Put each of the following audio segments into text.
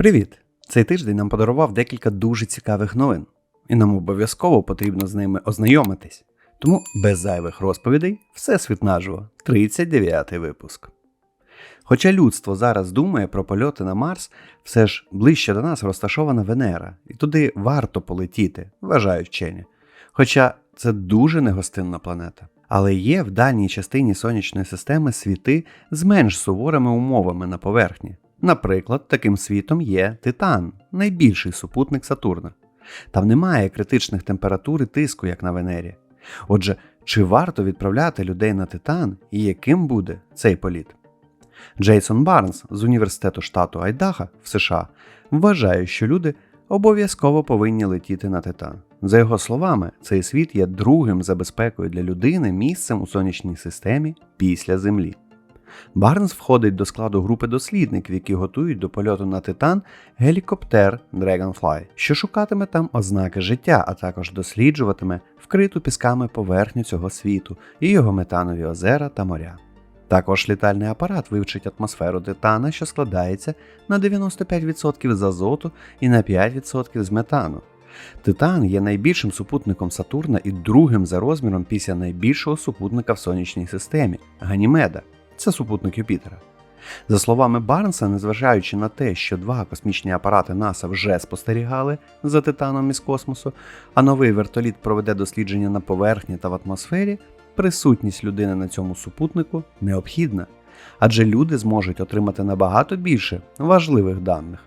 Привіт! Цей тиждень нам подарував декілька дуже цікавих новин, і нам обов'язково потрібно з ними ознайомитись. Тому без зайвих розповідей Всесвіт наживо, 39 випуск. Хоча людство зараз думає про польоти на Марс, все ж ближче до нас розташована Венера, і туди варто полетіти, вважають вчені. Хоча це дуже негостинна планета. Але є в дальній частині сонячної системи світи з менш суворими умовами на поверхні. Наприклад, таким світом є Титан, найбільший супутник Сатурна. Там немає критичних температур і тиску, як на Венері. Отже, чи варто відправляти людей на Титан і яким буде цей політ? Джейсон Барнс з університету штату Айдаха в США вважає, що люди обов'язково повинні летіти на Титан. За його словами, цей світ є другим за безпекою для людини місцем у сонячній системі після Землі. Барнс входить до складу групи дослідників, які готують до польоту на Титан гелікоптер Dragonfly, що шукатиме там ознаки життя, а також досліджуватиме вкриту пісками поверхню цього світу і його метанові озера та моря. Також літальний апарат вивчить атмосферу Титана, що складається на 95% з азоту і на 5% з метану. Титан є найбільшим супутником Сатурна і другим за розміром після найбільшого супутника в сонячній системі Ганімеда. Це супутник Юпітера. За словами Барнса, незважаючи на те, що два космічні апарати НАСА вже спостерігали за Титаном із космосу, а новий вертоліт проведе дослідження на поверхні та в атмосфері, присутність людини на цьому супутнику необхідна, адже люди зможуть отримати набагато більше важливих даних.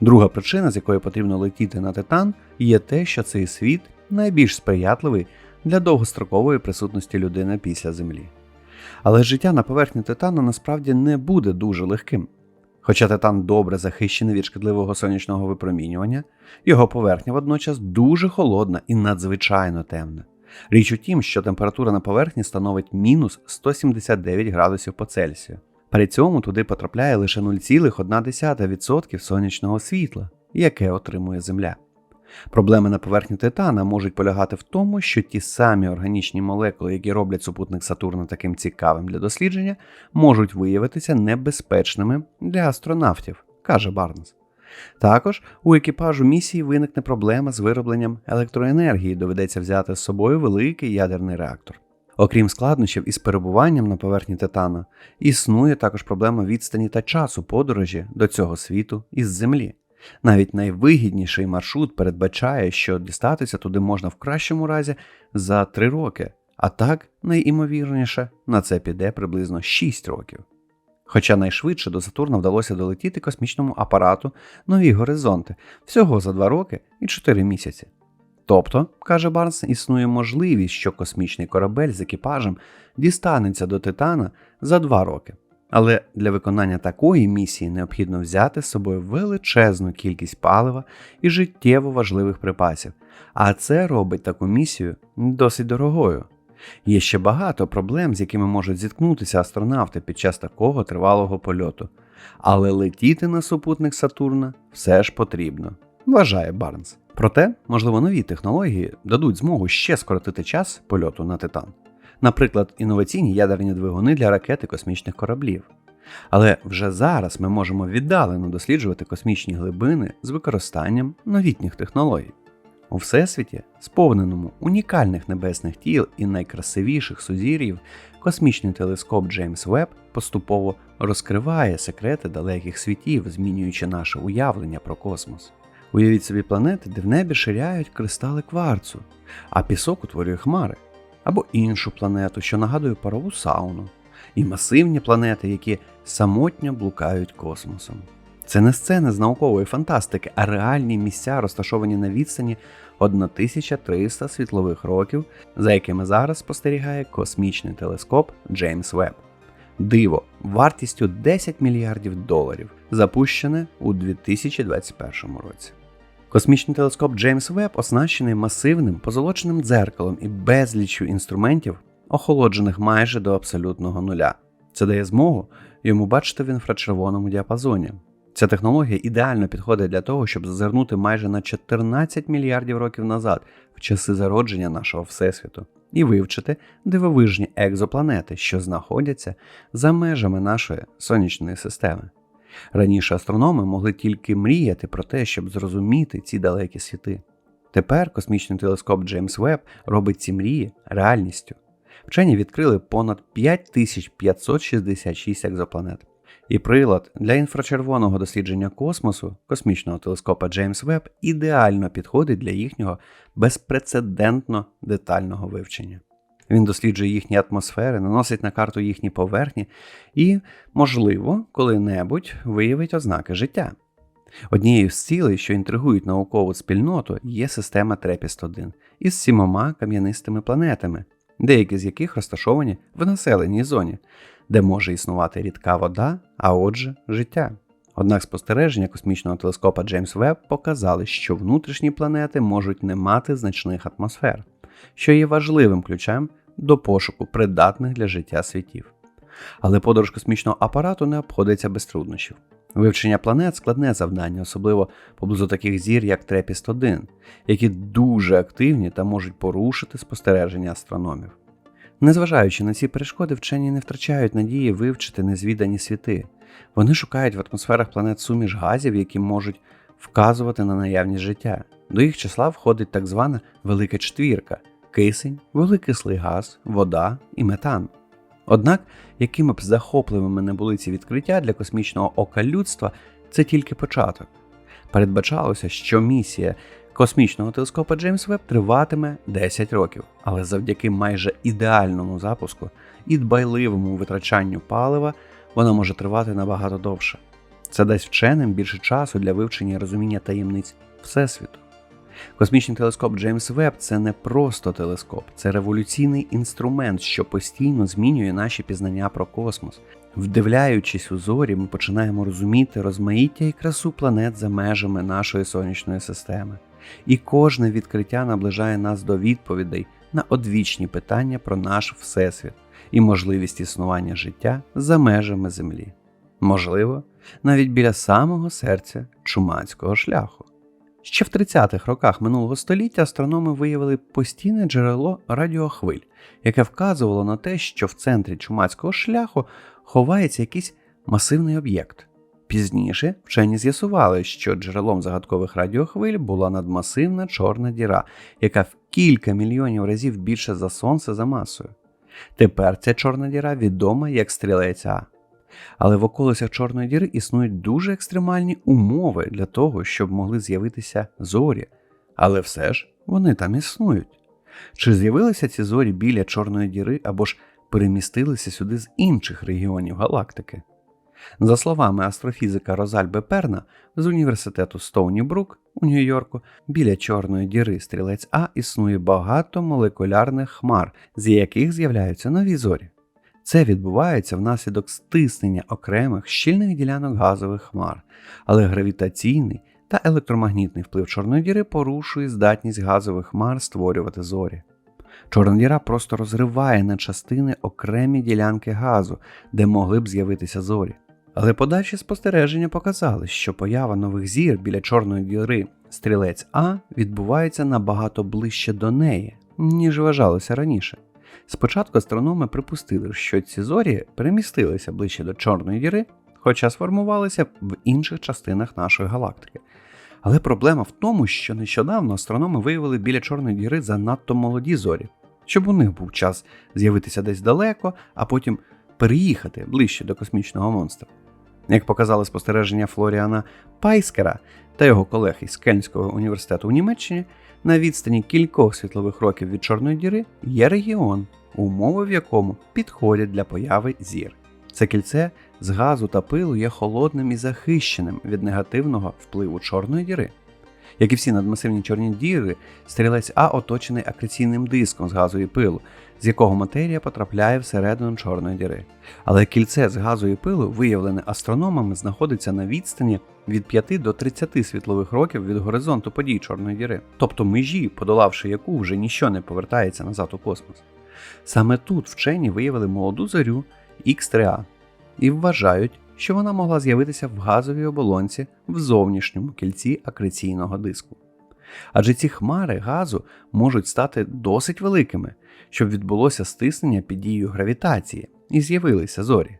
Друга причина, з якої потрібно летіти на Титан, є те, що цей світ найбільш сприятливий для довгострокової присутності людини після Землі. Але життя на поверхні Титану насправді не буде дуже легким. Хоча Титан добре захищений від шкідливого сонячного випромінювання, його поверхня водночас дуже холодна і надзвичайно темна. Річ у тім, що температура на поверхні становить мінус 179 градусів по Цельсію. При цьому туди потрапляє лише 0,1% сонячного світла, яке отримує Земля. Проблеми на поверхні Титана можуть полягати в тому, що ті самі органічні молекули, які роблять супутник Сатурна таким цікавим для дослідження, можуть виявитися небезпечними для астронавтів, каже Барнс. Також у екіпажу місії виникне проблема з виробленням електроенергії, доведеться взяти з собою великий ядерний реактор. Окрім складнощів із перебуванням на поверхні Титана, існує також проблема відстані та часу подорожі до цього світу із Землі. Навіть найвигідніший маршрут передбачає, що дістатися туди можна в кращому разі за 3 роки, а так, найімовірніше, на це піде приблизно 6 років. Хоча найшвидше до Сатурна вдалося долетіти космічному апарату Нові горизонти всього за 2 роки і 4 місяці. Тобто, каже Барнс, існує можливість, що космічний корабель з екіпажем дістанеться до Титана за 2 роки. Але для виконання такої місії необхідно взяти з собою величезну кількість палива і життєво важливих припасів, а це робить таку місію досить дорогою. Є ще багато проблем, з якими можуть зіткнутися астронавти під час такого тривалого польоту, але летіти на супутник Сатурна все ж потрібно, вважає Барнс. Проте, можливо, нові технології дадуть змогу ще скоротити час польоту на Титан наприклад, інноваційні ядерні двигуни для ракет і космічних кораблів. Але вже зараз ми можемо віддалено досліджувати космічні глибини з використанням новітніх технологій. У всесвіті, сповненому унікальних небесних тіл і найкрасивіших сузір'їв, космічний телескоп Джеймс Веб поступово розкриває секрети далеких світів, змінюючи наше уявлення про космос. Уявіть собі планети, де в небі ширяють кристали кварцу, а пісок утворює хмари або іншу планету, що нагадує парову сауну, і масивні планети, які самотньо блукають космосом. Це не сцени з наукової фантастики, а реальні місця, розташовані на відстані 1300 світлових років, за якими зараз спостерігає космічний телескоп Джеймс Веб. Диво вартістю 10 мільярдів доларів, запущене у 2021 році. Космічний телескоп Джеймс Веб оснащений масивним позолоченим дзеркалом і безліччю інструментів, охолоджених майже до абсолютного нуля. Це дає змогу йому бачити в інфрачервоному діапазоні. Ця технологія ідеально підходить для того, щоб зазирнути майже на 14 мільярдів років назад, в часи зародження нашого Всесвіту, і вивчити дивовижні екзопланети, що знаходяться за межами нашої сонячної системи. Раніше астрономи могли тільки мріяти про те, щоб зрозуміти ці далекі світи. Тепер космічний телескоп Джеймс Веб робить ці мрії реальністю. Вчені відкрили понад 5566 екзопланет. І прилад для інфрачервоного дослідження космосу космічного телескопа Джеймс Веб ідеально підходить для їхнього безпрецедентно детального вивчення. Він досліджує їхні атмосфери, наносить на карту їхні поверхні і, можливо, коли-небудь виявить ознаки життя. Однією з цілей, що інтригують наукову спільноту, є система Трепіст-1 із сімома кам'янистими планетами, деякі з яких розташовані в населеній зоні, де може існувати рідка вода, а отже, життя. Однак спостереження космічного телескопа Джеймс Веб показали, що внутрішні планети можуть не мати значних атмосфер, що є важливим ключем до пошуку придатних для життя світів. Але подорож космічного апарату не обходиться без труднощів. Вивчення планет складне завдання, особливо поблизу таких зір, як Трепіст 1 які дуже активні та можуть порушити спостереження астрономів. Незважаючи на ці перешкоди, вчені не втрачають надії вивчити незвідані світи. Вони шукають в атмосферах планет суміш газів, які можуть вказувати на наявність життя. До їх числа входить так звана велика четвірка кисень, великислий газ, вода і метан. Однак, якими б захопливими не були ці відкриття для космічного ока людства, це тільки початок. Передбачалося, що місія космічного телескопа Джеймс Веб триватиме 10 років, але завдяки майже ідеальному запуску і дбайливому витрачанню палива вона може тривати набагато довше. Це дасть вченим більше часу для вивчення і розуміння таємниць Всесвіту. Космічний телескоп Джеймс Веб це не просто телескоп, це революційний інструмент, що постійно змінює наші пізнання про космос. Вдивляючись у зорі, ми починаємо розуміти розмаїття і красу планет за межами нашої сонячної системи. І кожне відкриття наближає нас до відповідей на одвічні питання про наш Всесвіт і можливість існування життя за межами Землі. Можливо, навіть біля самого серця чумацького шляху. Ще в 30-х роках минулого століття астрономи виявили постійне джерело радіохвиль, яке вказувало на те, що в центрі чумацького шляху ховається якийсь масивний об'єкт. Пізніше вчені з'ясували, що джерелом загадкових радіохвиль була надмасивна чорна діра, яка в кілька мільйонів разів більше за Сонце за масою. Тепер ця чорна діра відома як стрілець А. Але в околицях Чорної діри існують дуже екстремальні умови для того, щоб могли з'явитися зорі. Але все ж вони там існують. Чи з'явилися ці зорі біля Чорної діри або ж перемістилися сюди з інших регіонів галактики? За словами астрофізика Розальбе Перна з університету Стоуні Брук у Нью-Йорку, біля Чорної діри стрілець А існує багато молекулярних хмар, з яких з'являються нові зорі. Це відбувається внаслідок стиснення окремих щільних ділянок газових хмар, але гравітаційний та електромагнітний вплив Чорної діри порушує здатність газових хмар створювати зорі. Чорна діра просто розриває на частини окремі ділянки газу, де могли б з'явитися зорі. Але подальші спостереження показали, що поява нових зір біля Чорної діри стрілець А відбувається набагато ближче до неї, ніж вважалося раніше. Спочатку астрономи припустили, що ці зорі перемістилися ближче до Чорної діри, хоча сформувалися в інших частинах нашої галактики. Але проблема в тому, що нещодавно астрономи виявили біля Чорної діри занадто молоді зорі, щоб у них був час з'явитися десь далеко, а потім переїхати ближче до космічного монстра. Як показали спостереження Флоріана Пайскера та його колег із Кельнського університету у Німеччині, на відстані кількох світлових років від Чорної діри є регіон, умови в якому підходять для появи зір. Це кільце з газу та пилу є холодним і захищеним від негативного впливу Чорної діри. Як і всі надмасивні чорні діри, стрілець А оточений акреційним диском з газу і пилу, з якого матерія потрапляє всередину чорної діри. Але кільце з газу і пилу, виявлене астрономами, знаходиться на відстані від 5 до 30 світлових років від горизонту подій Чорної діри, тобто межі, подолавши яку вже ніщо не повертається назад у космос. Саме тут вчені виявили молоду зорю Х3А і вважають, що вона могла з'явитися в газовій оболонці в зовнішньому кільці акреційного диску. Адже ці хмари газу можуть стати досить великими, щоб відбулося стиснення під дією гравітації і з'явилися зорі.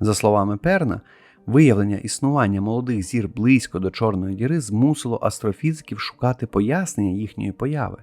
За словами Перна, Виявлення існування молодих зір близько до Чорної діри змусило астрофізиків шукати пояснення їхньої появи.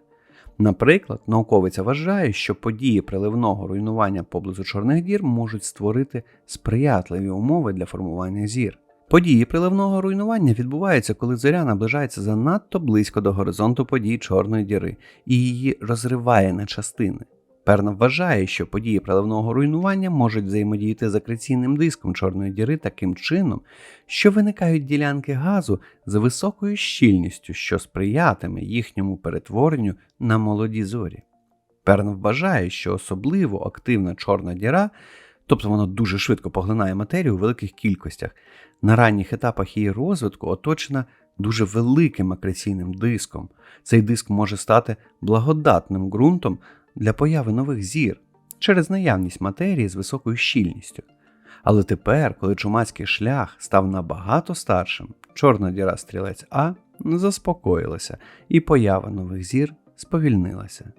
Наприклад, науковиця вважає, що події приливного руйнування поблизу чорних дір можуть створити сприятливі умови для формування зір. Події приливного руйнування відбуваються, коли зоря наближається занадто близько до горизонту подій Чорної діри і її розриває на частини. Перна вважає, що події приливного руйнування можуть взаємодіяти з акреційним диском Чорної діри таким чином, що виникають ділянки газу з високою щільністю, що сприятиме їхньому перетворенню на молоді зорі. Перн вважає, що особливо активна чорна діра, тобто вона дуже швидко поглинає матерію у великих кількостях, на ранніх етапах її розвитку оточена дуже великим акреційним диском. Цей диск може стати благодатним ґрунтом для появи нових зір через наявність матерії з високою щільністю. Але тепер, коли чумацький шлях став набагато старшим, чорна діра стрілець А заспокоїлася, і поява нових зір сповільнилася.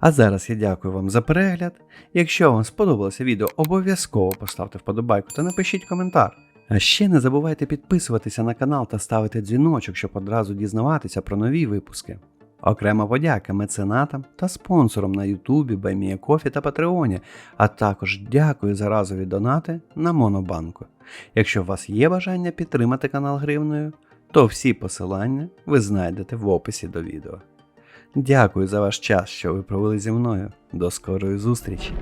А зараз я дякую вам за перегляд. Якщо вам сподобалося відео, обов'язково поставте вподобайку та напишіть коментар. А ще не забувайте підписуватися на канал та ставити дзвіночок, щоб одразу дізнаватися про нові випуски. Окрема подяка меценатам та спонсорам на Ютубі, Байміякофі та Патреоні, а також дякую за разові донати на Монобанку. Якщо у вас є бажання підтримати канал гривною, то всі посилання ви знайдете в описі до відео. Дякую за ваш час, що ви провели зі мною. До скорої зустрічі!